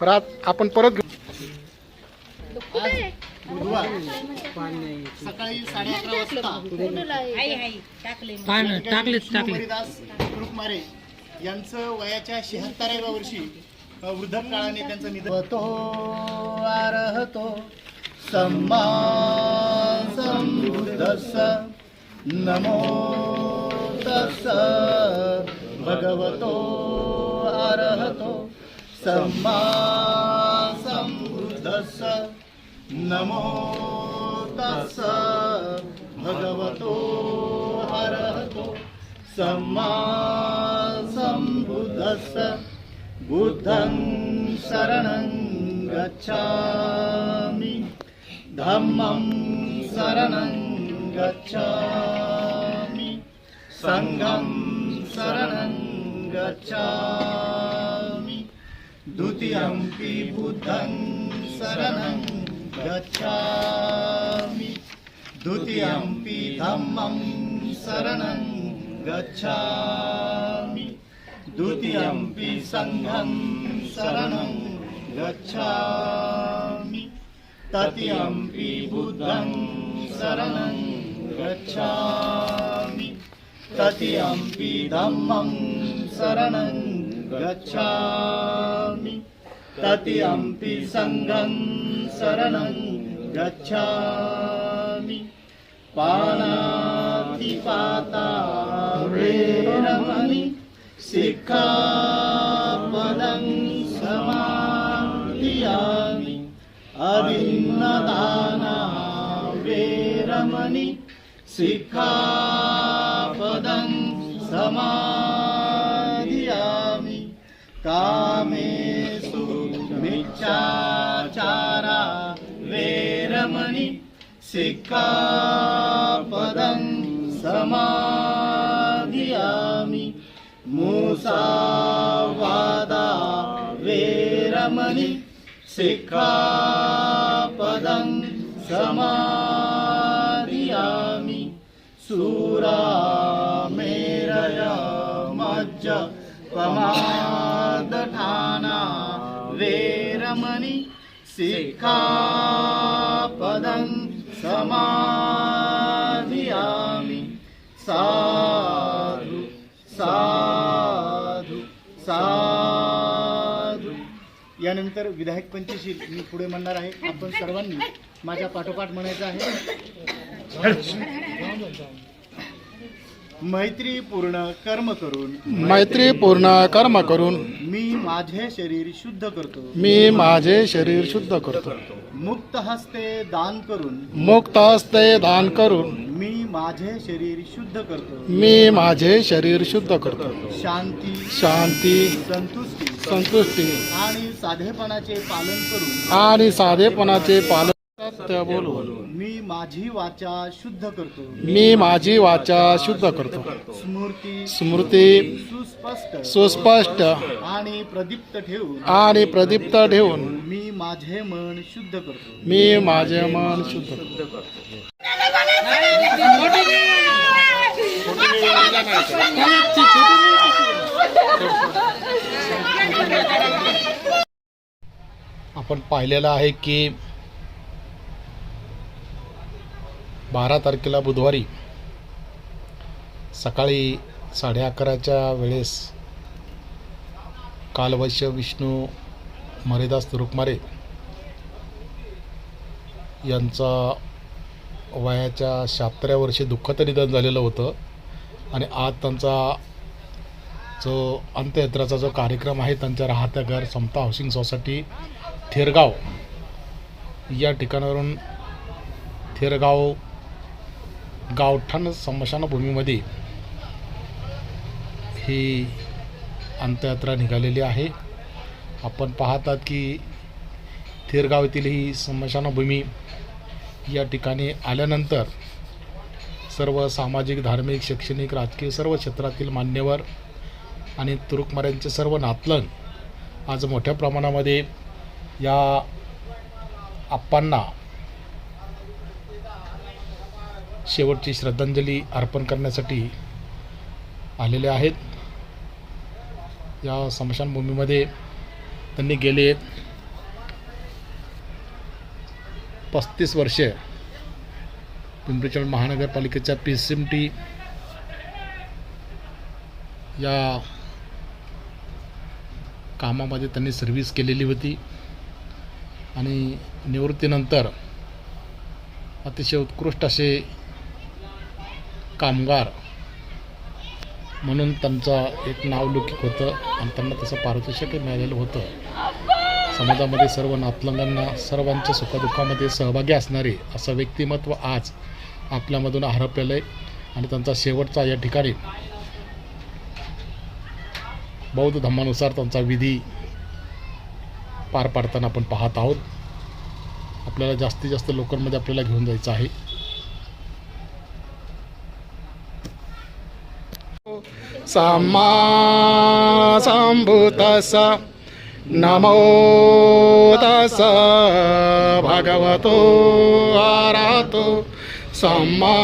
परत आपण परत घेऊ. सकाळी साडे अकरा वाजता पान टाकले रुकमारे यांचं वयाच्या शहात्तराव्या वर्षी वृद्धकाळाने त्यांचं निधन तो आरहतो सम्मा संबुद्धस्स नमो तस्स भगवतो आरहतो सम्मा संबुद्धस्स नमो तस्स भगवतो अरहतो सम्मा संबुद्धस्स बुद्धं शरणं गच्छामि। धम्मं शरणं गच्छामि। सङ्घं शरणं गच्छामि। द्वितीयम्पि बुद्धं शरणं गच्छामि। द्वितीयम्पि धम्मं शरणं गच्छामि। द्वितीयम्पि सङ्घं शरणं गच्छामि। तृतीयम्पि बुद्धं शरणं गच्छामि। तृतीयम्पि धम्मं शरणं गच्छामि। ततियम्पि सङ्घं शरणं गच्छामि। पाणातिपाता वेरमणि सिक्खापदं समाधियामि। अभिन्नदाना वेरमणि शिखा समाधियामि। कामेषु मिच्छाचारा वेरमणि सिक्खापदं समाधियामि। मूसावादा वेरमणि सिक्खापदं समाधियामि। सु पमादठाना वेरमणि सिक्खापदं समाधियामि साधु साधु साधु यानंतर विधायक पंचशील मी पुढे म्हणणार आहे आपण सर्वांनी माझ्या पाठोपाठ म्हणायचं आहे मैत्रीपूर्ण कर्म करून. मैत्रीपूर्ण कर्म करून. मी माझे शरीर शुद्ध करतो. मी माझे शरीर शुद्ध करतो. मुक्त हस्ते दान करून. मुक्त हस्ते दान करून. मी माझे शरीर शुद्ध करतो. मी माझे शरीर शुद्ध करतो. शांती शांती संतुष्टी संतुष्टी आणि साधेपणाचे पालन करून. आणि साधेपणाचे पालन सत्य बोलून. मी माझी वाचा शुद्ध करतो. मी माझी वाचा शुद्ध करतो. स्मृती स्मृती सुस्पष्ट सुस्पष्ट आणि प्रदीप्त ठेवून. आणि प्रदीप्त ठेवून. मी माझे मन शुद्ध करतो. मी माझे मन शुद्ध करतो. आपण पाहिलेलं आहे की बारा तारखेला बुधवारी सकाळी साडे अकराच्या वेळेस कालवैश्य विष्णू मरेदास तुरुकमारे यांचा वयाच्या शहात्तऱ्या वर्षी दुःखद निधन झालेलं होतं आणि आज त्यांचा जो अंत्ययात्राचा जो कार्यक्रम आहे त्यांच्या राहत्या घर समता हाऊसिंग सोसायटी थेरगाव या ठिकाणावरून थेरगाव गावठाण स्मशानभूमीमध्ये ही अंत्ययात्रा निघालेली आहे. आपण पाहतात की थेरगाव येथील ही स्मशानभूमी या ठिकाणी आल्यानंतर सर्व सामाजिक धार्मिक शैक्षणिक राजकीय सर्व क्षेत्रातील मान्यवर आणि तुरुकमाऱ्यांचे सर्व नातलग आज मोठ्या प्रमाणामध्ये या आप्पांना शेवटची श्रद्धांजली अर्पण करण्यासाठी आलेले आहेत. या स्मशानभूमीमध्ये त्यांनी गेले पस्तीस वर्षे. पिंपरी चिंचवड महानगरपालिकेच्या पी सी एम टी या कामामध्ये त्यांनी सर्व्हिस केलेली होती. आणि निवृत्तीनंतर अतिशय उत्कृष्ट असे कामगार. म्हणून त्यांचं एक नावलौकिक होतं आणि त्यांना तसं पारितोषिकही मिळालेलं होतं. समाजामध्ये सर्व नातलंगांना सर्वांच्या सुखदुःखामध्ये सहभागी असणारे असं व्यक्तिमत्व आज आपल्यामधून हरपलेलं आहे आणि त्यांचा शेवटचा या ठिकाणी बौद्ध धर्मानुसार त्यांचा विधी पार पाडताना आपण पाहत आहोत. आपल्याला जास्तीत जास्त लोकांमध्ये आपल्याला घेऊन जायचं आहे. सम्मा सम्भूतस नमो तस भगवतो आरातो सम्मा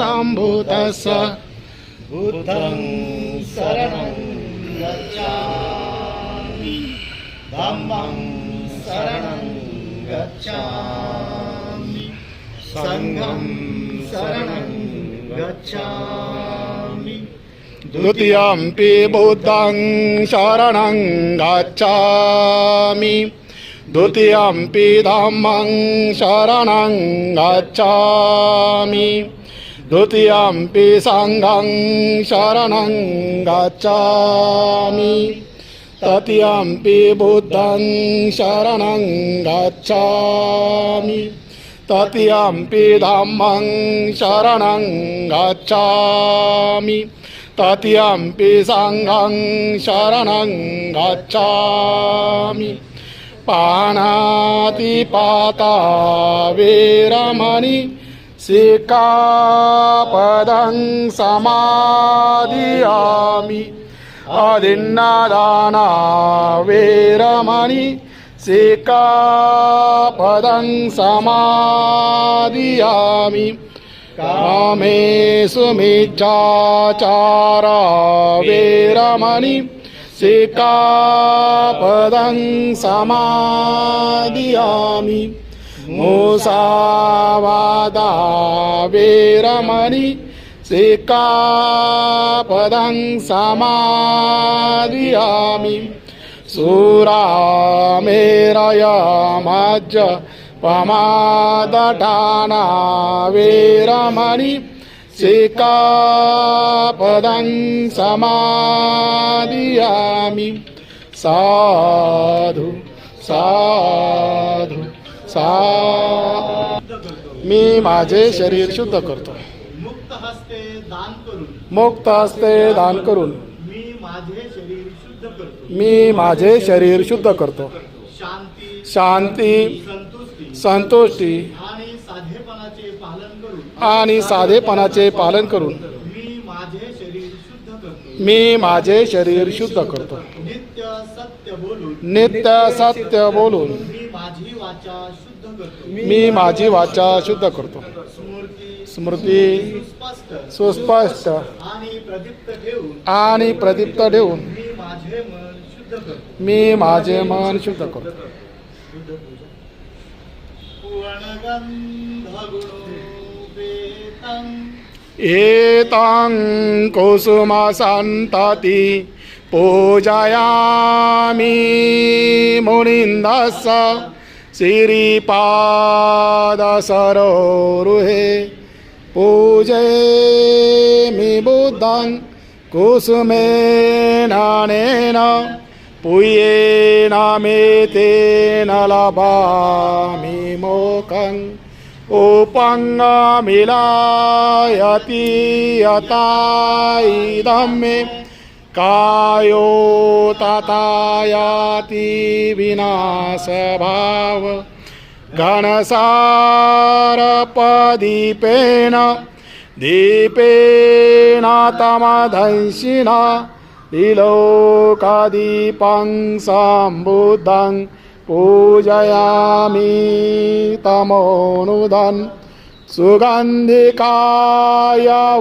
सम्भूतस बुद्धं शरणं गच्छामि। धम्मं शरणं गच्छामि। सङ्घं शरणं गच्छामि द्वितीयम्पि बुद्धं शरणं गच्छामि। द्वितीयम्पि धम्मं शरणं गच्छामि। द्वितीयम्पि सङ्घं शरणं गच्छामि। तृतीयम्पि बुद्धं शरणं गच्छामि। तृतीयम्पि धम्मं शरणं गच्छामि। तृतीयम्पि सङ्घं शरणं गच्छामि। पाणातिपाता वीरमणि सिक्कापदं समादियामि अदिन्नदाना वीरमणि सिक्कापदं समादियामि कामे सुमिच्छाचारा वीरमणि सिकापदं समादियामि। मुसावादा वीरमणि सिकापदं समादियामि। सुरामेरयमज्ज पमादठाना वीरमणि सिकापदं समादियामि। साधु साधु सा। मी माझे शरीर शुद्ध करतो मुक्त हस्ते दान करून मी माझे शरीर शुद्ध करतो। शांती संतुष्टी आणि साधेपणाचे पालन करून मी माझे शरीर शुद्ध करतो. नित्य सत्य बोलून मी माझी वाचा शुद्ध करतो. स्मृती स्मृती स्पष्ट सुस्पष्ट आणि प्रदीप्त ठेवून आणि प्रदीप्त ठेवून मी माझे मन शुद्ध करतो. मी एतां कुसुमसन्तति पूजयामि मुनिन्दस श्रीपादसरोरुहे पूजयेमि बुद्धं कुसुमेन नेन पुयेन लभामि मोकम् उपङ्गमिलायति यता इदं मे कायो ततायाति विनाशभाव। घनसारपदीपेन दीपेन तमधंसिना इलोकादीपं सम्बुद्धं पूजयामि तमोनुदन् सुगन्धिकाय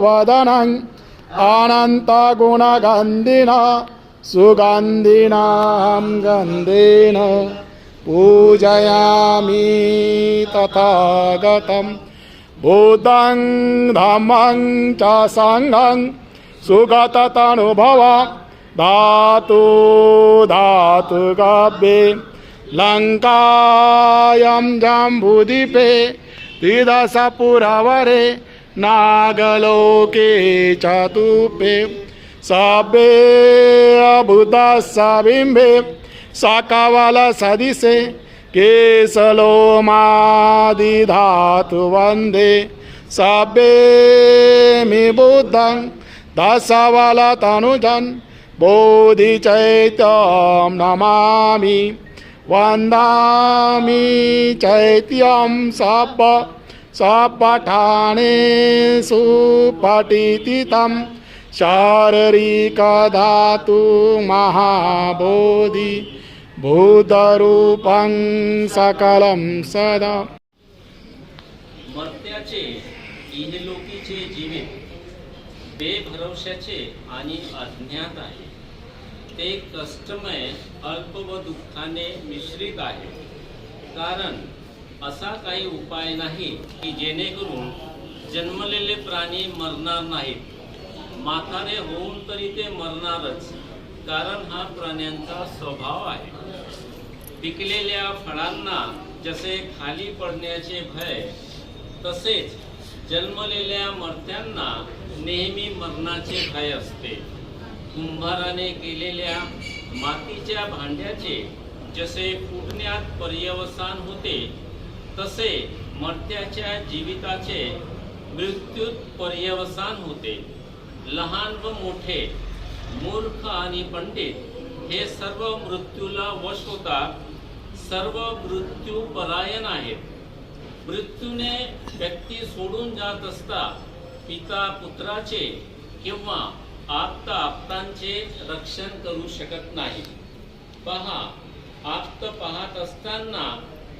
वदनम् अनन्तगुणगन्धिना सुगन्धिनां गन्धेन पूजयामि तथागतं। बुद्धं धम्मं च सङ्घं सुगततनुभव धातु धातु गव्ये लङ्कायं जाम्बुदीपे त्रिदशपुरवरे नागलोके चतुपे सभे अबुधसबिम्बे सकवलसदिशे केशलोमादिधातु वन्दे सभे मि बुद्धं दशवलतनुजन् बोधिचैत्यं नमामि। वन्दामि चैत्यं सप सपठानेषु पठितितं शारीरिकधातु महाबोधि भूतरूपं सकलं सदा। मर्त्याचे इहलोकीचे जीवित बेभरवशाचे आणि अज्ञात आहे। ते कष्टमय अल्प व दुःखाने मिश्रित आहे. कारण असा काही उपाय नाही की जेणेकरून जन्मलेले प्राणी मरणार नाहीत. माथाने होऊन तरी ते मरणारच कारण हा प्राण्यांचा स्वभाव आहे. पिकलेल्या फळांना जसे खाली पडण्याचे भय तसेच जन्मलेल्या मर्त्यांना नेहमी मरणाचे भय असते. कुंभाराने केलेल्या मातीच्या भांड्याचे जसे फुटण्यात पर्यवसान होते तसे मर्त्याच्या जीविताचे मृत्यूत पर्यवसान होते. लहान व मोठे मूर्ख आणि पंडित हे सर्व मृत्यूला वश होतात. सर्व मृत्यू परायण आहेत. मृत्यूने व्यक्ती सोडून जात असता पिता पुत्राचे किंवा आप्त आप्तांचे रक्षण करू शकत नाही. पहा आप्त पाहत असताना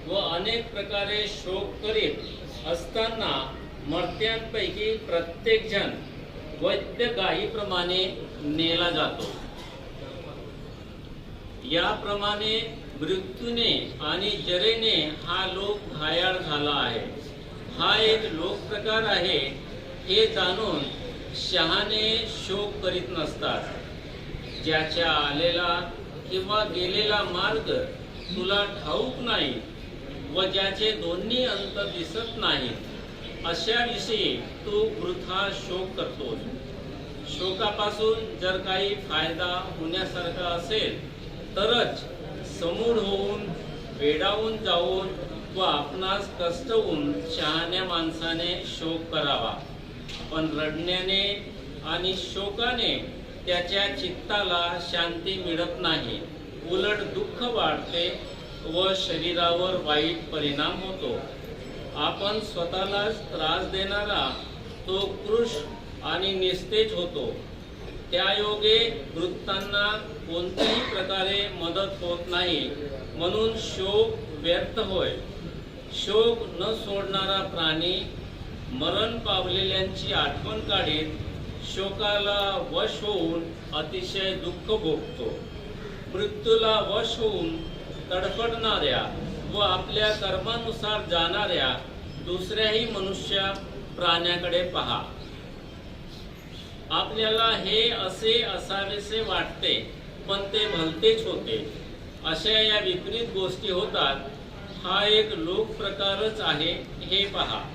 व अनेक प्रकारे शोक करीत असताना मर्त्यांपैकी प्रत्येक जण वैद्य गायीप्रमाणे नेला जातो. याप्रमाणे मृत्यूने आणि जरेने हा लोक घायाळ झाला आहे. हा एक लोकप्रकार आहे हे जाणून शहाणे शोक करीत नसतात. ज्याच्या आलेला किंवा गेलेला मार्ग तुला ठाऊक नाही व ज्याचे दोन्ही अंत दिसत नाहीत अशाविषयी तू वृथा शोक करतो शोकापासून जर काही फायदा होण्यासारखा असेल तरच समूळ होऊन वेडावून जाऊन व आपणास कष्टवून शहाण्या माणसाने शोक करावा. पण रडण्याने आणि शोकाने त्याच्या चित्ताला शांती मिळत नाही. उलट दुःख वाढते व शरीरावर वाईट परिणाम होतो. आपण स्वतःलाच त्रास देणारा तो कृश आणि निस्तेज होतो. त्यायोगे वृत्तांना कोणत्याही प्रकारे मदत होत नाही म्हणून शोक व्यर्थ होय. शोक न सोडणारा प्राणी मरण पावलेल्यांची आठवण काढीत शोकाला वश होऊन अतिशय दुःख भोगतो. मृत्यूला वश होऊन तडफडणाऱ्या व आपल्या कर्मानुसार जाणाऱ्या दुसऱ्याही मनुष्य प्राण्याकडे पहा. आपल्याला हे असे असावेसे वाटते पण ते भलतेच होते. अशा या विपरीत गोष्टी होतात. हा एक लोकप्रकारच आहे हे पहा.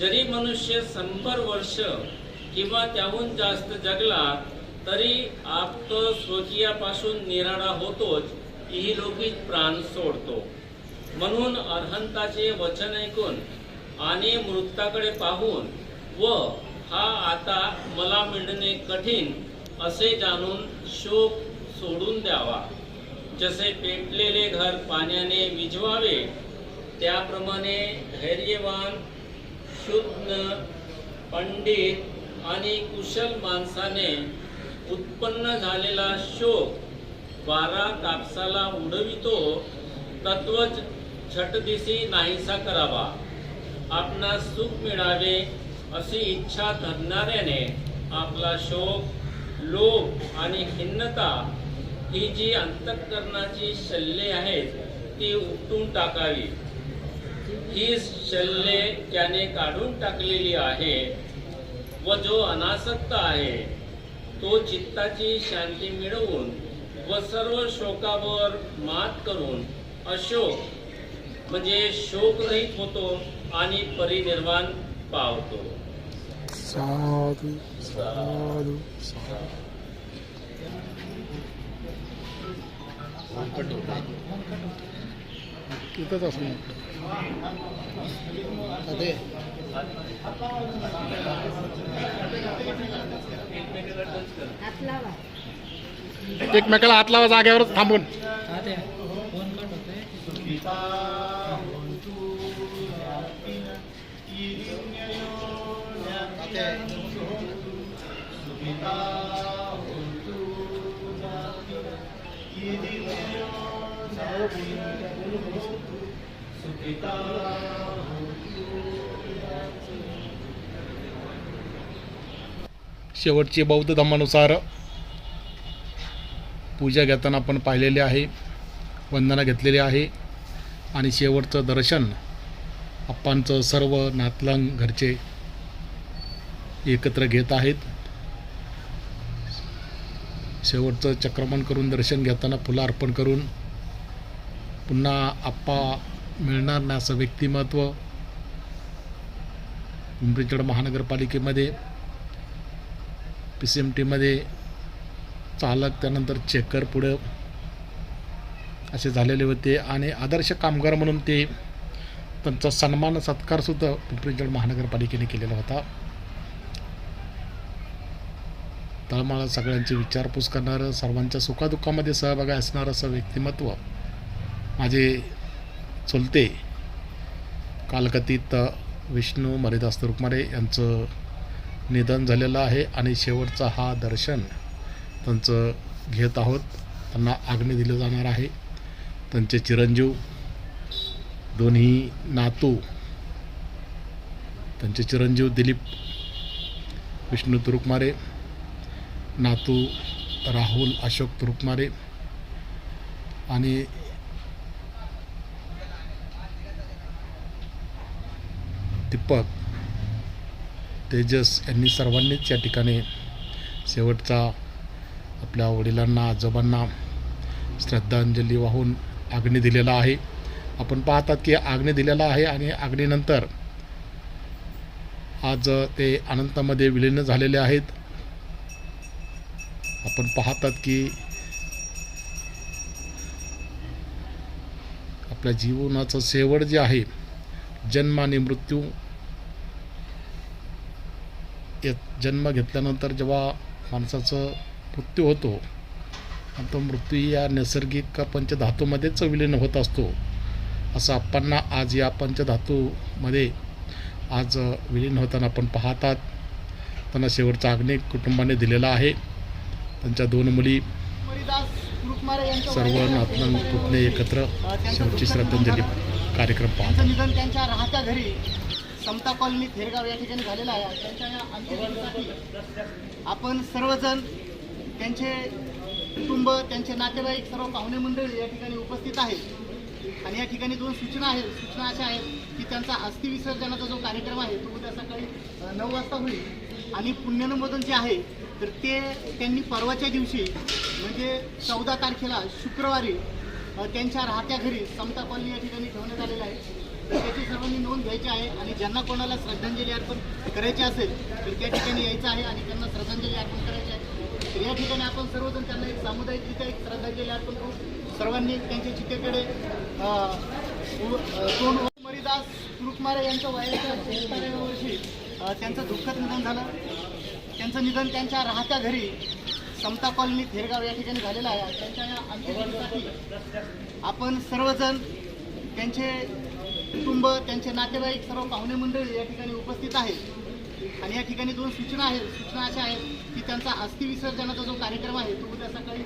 जरी मनुष्य शंभर वर्ष किंवा त्याहून जास्त जगला तरी आप्त स्वकीयापासून निराळा होतोच ही लोकीच प्राण सोडतो. म्हणून अर्हंताचे वचन ऐकून आणि मृताकडे पाहून व हा आता मला मिळणे कठीण असे जाणून शोक सोडून द्यावा. जसे पेटलेले घर पाण्याने विझवावे त्याप्रमाणे धैर्यवान शुद्ध पंडित आणि कुशल माणसाने उत्पन्न झालेला शोक बारा कापसाला उडवितो तत्व छटदिशी नाहीसा करावा. आपणास सुख मिळावे अशी इच्छा धरणाऱ्याने आपला शोक लोभ आणि खिन्नता ही जी अंतःकरणाची शल्ये आहेत ती उपटून टाकावी. ही शल्ये त्याने काढून टाकलेली आहे व जो अनासक्त आहे तो चित्ताची शांती मिळवून व सर्व शोकावर मात करून अशोक म्हणजे शोकरहित होतो आणि परिनिर्वाण पावतो. साधू साधू साधू. तिथंच असणार. एकमेकाला हात लावा जागेवरच थांबून. शेवटचे बौद्ध धर्मानुसार पूजा घेताना आपण पाहिलेली आहे वंदना घेतलेली आहे आणि शेवटचं दर्शन आप्पांचं सर्व नातलंग घरचे एकत्र घेत आहेत. शेवटचं चक्रमण करून दर्शन घेताना फुलं अर्पण करून पुन्हा आप्पा मिळणार नाही असं व्यक्तिमत्व. पिंपरीचड महानगरपालिकेमध्ये पी सी एम टीमध्ये चालक त्यानंतर चेकर पुढं असे झालेले होते. आणि आदर्श कामगार म्हणून ते त्यांचा सन्मान सत्कारसुद्धा पिंपरीचड महानगरपालिकेने केलेला होता. तळमाळा सगळ्यांची विचारपूस करणारं सर्वांच्या सुखादुःखामध्ये सहभागी असणारं असं व्यक्तिमत्व. माझे चुलते कालकथित विष्णू मरिदास तुरुकमारे यांचं निधन झालेलं आहे आणि शेवटचा हा दर्शन त्यांचं घेत आहोत. त्यांना आग्ने दिलं जाणार आहे. त्यांचे चिरंजीव दोन्ही नातू त्यांचे चिरंजीव दिलीप विष्णू तुरुकमारे नातू राहुल अशोक तुरुकमारे आणि दीपक तेजस यांनी सर्वांनीच या ठिकाणी शेवटचा आपल्या वडिलांना आजोबांना श्रद्धांजली वाहून आग्नी दिलेला आहे. आपण पाहतात की आग्नी दिलेला आहे आणि आग्नीनंतर आज ते अनंतामध्ये विलीन झालेले आहेत. आपण पाहतात की आपल्या जीवनाचं शेवट जे आहे जन्म आणि मृत्यू जन्म घेतल्यानंतर जेव्हा माणसाचं मृत्यू होतो आणि तो मृत्यू या नैसर्गिक पंचधातूमध्येच विलीन होत असतो. असं आपणना आज या पंचधातूमध्ये आज विलीन होताना आपण पाहतात. त्यांना शेवटचा अग्नी कुटुंबाने दिलेला आहे. त्यांच्या दोन मुली सर्व नातलंग पुतणे एकत्र शेवटची श्रद्धांजली. कार्यक्रम त्यांचं निधन त्यांच्या राहत्या घरी समता कॉलनी थेरगाव या ठिकाणी झालेला आहे. त्यांच्या या अंत्यविधीसाठी आपण सर्वजण त्यांचे कुटुंब त्यांचे नातेवाईक सर्व पाहुणे मंडळी या ठिकाणी उपस्थित आहेत. आणि या ठिकाणी दोन सूचना आहेत. सूचना अशा आहेत की त्यांचा अस्थि विसर्जनाचा जो कार्यक्रम आहे तो उद्या सकाळी नऊ वाजता होईल. आणि पुण्यनुमोदन जे आहे तर ते त्यांनी परवाच्या दिवशी म्हणजे चौदा तारखेला शुक्रवारी त्यांच्या राहत्या घरी समता कॉलनी या ठिकाणी ठेवण्यात आलेलं आहे. त्याची सर्वांनी नोंद घ्यायची आहे आणि ज्यांना कोणाला श्रद्धांजली अर्पण करायची असेल तर त्या ठिकाणी यायचं आहे आणि त्यांना श्रद्धांजली अर्पण करायची आहे. तर या ठिकाणी आपण सर्वजण त्यांना एक सामुदायिकरित्या एक श्रद्धांजली अर्पण करू. सर्वांनी त्यांच्या चितेकडे अ, मरिदास रुक्मारे यांच्या वयाच्या वर्षी त्यांचं दुःखद निधन झालं. त्यांचं निधन त्यांच्या राहत्या घरी समता कॉलनी थेरगाव या ठिकाणी झालेला आहे. त्यांच्या या अंत्यविधीसाठी आपण सर्वजण त्यांचे कुटुंब त्यांचे नातेवाईक सर्व पाहुणे मंडळी या ठिकाणी उपस्थित आहेत. आणि या ठिकाणी दोन सूचना आहेत. सूचना अशा आहेत की त्यांचा अस्थि विसर्जनाचा जो कार्यक्रम आहे तो उद्या सकाळी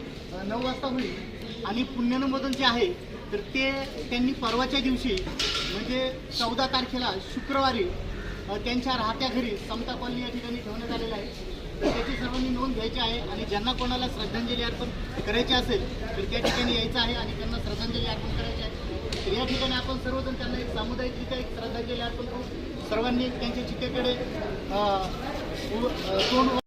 नऊ वाजता होईल. आणि पुण्यनमोदन जे आहे तर ते त्यांनी परवाच्या दिवशी म्हणजे चौदा तारखेला शुक्रवारी त्यांच्या राहत्या घरी समता कॉलनी या ठिकाणी ठेवण्यात आलेलं आहे. त्याची सर्वांनी नोंद घ्यायची आहे आणि ज्यांना कोणाला श्रद्धांजली अर्पण करायची असेल तर त्या ठिकाणी यायचं आहे आणि त्यांना श्रद्धांजली अर्पण करायची आहे. तर या ठिकाणी आपण सर्वजण त्यांना एक सामुदायिकरित्या एक श्रद्धांजली अर्पण करू. सर्वांनी त्यांच्या चितेकडे तोंड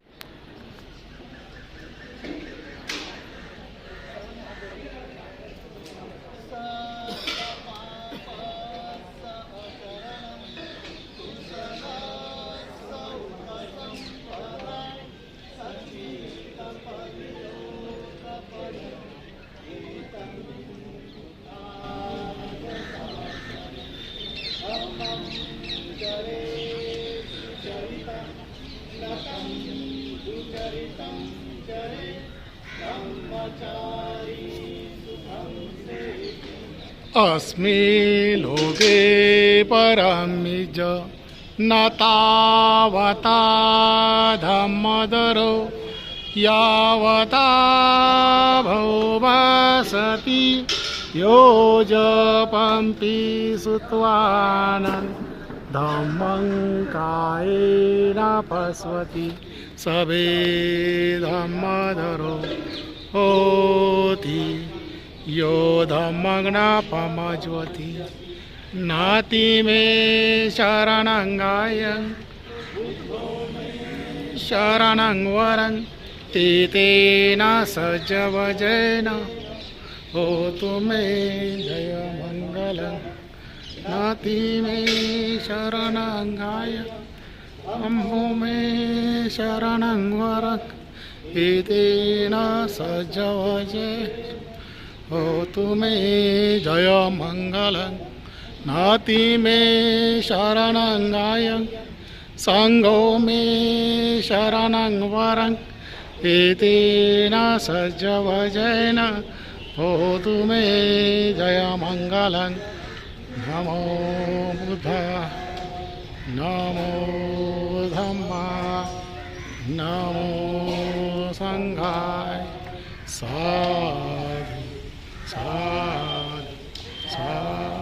अस्मि लोके परमिज नतावता न तावता धम्मदरो यावता भौवासति यो जपम्पि सुत्वानन् धम्मं कायेन पश्वति सवे धम्मधरो होति यो धम्मग्नापमज्वति नाति मे शरणङ्गाय शरणं वरं तेन हो होतु मे जयमङ्गलं नाति मे शरणङ्गाय अम्बु मे शरणं वरं एतेन सज्जवजे होतु मे जयमङ्गलं नाति मे शरणङ्गाय। सङ्गो मे शरणं वरं एतेन सज्जवजेन होतु मे जयमङ्गलं नमो बुध नमो धम्मा नमो सङ्घाय। सा साधु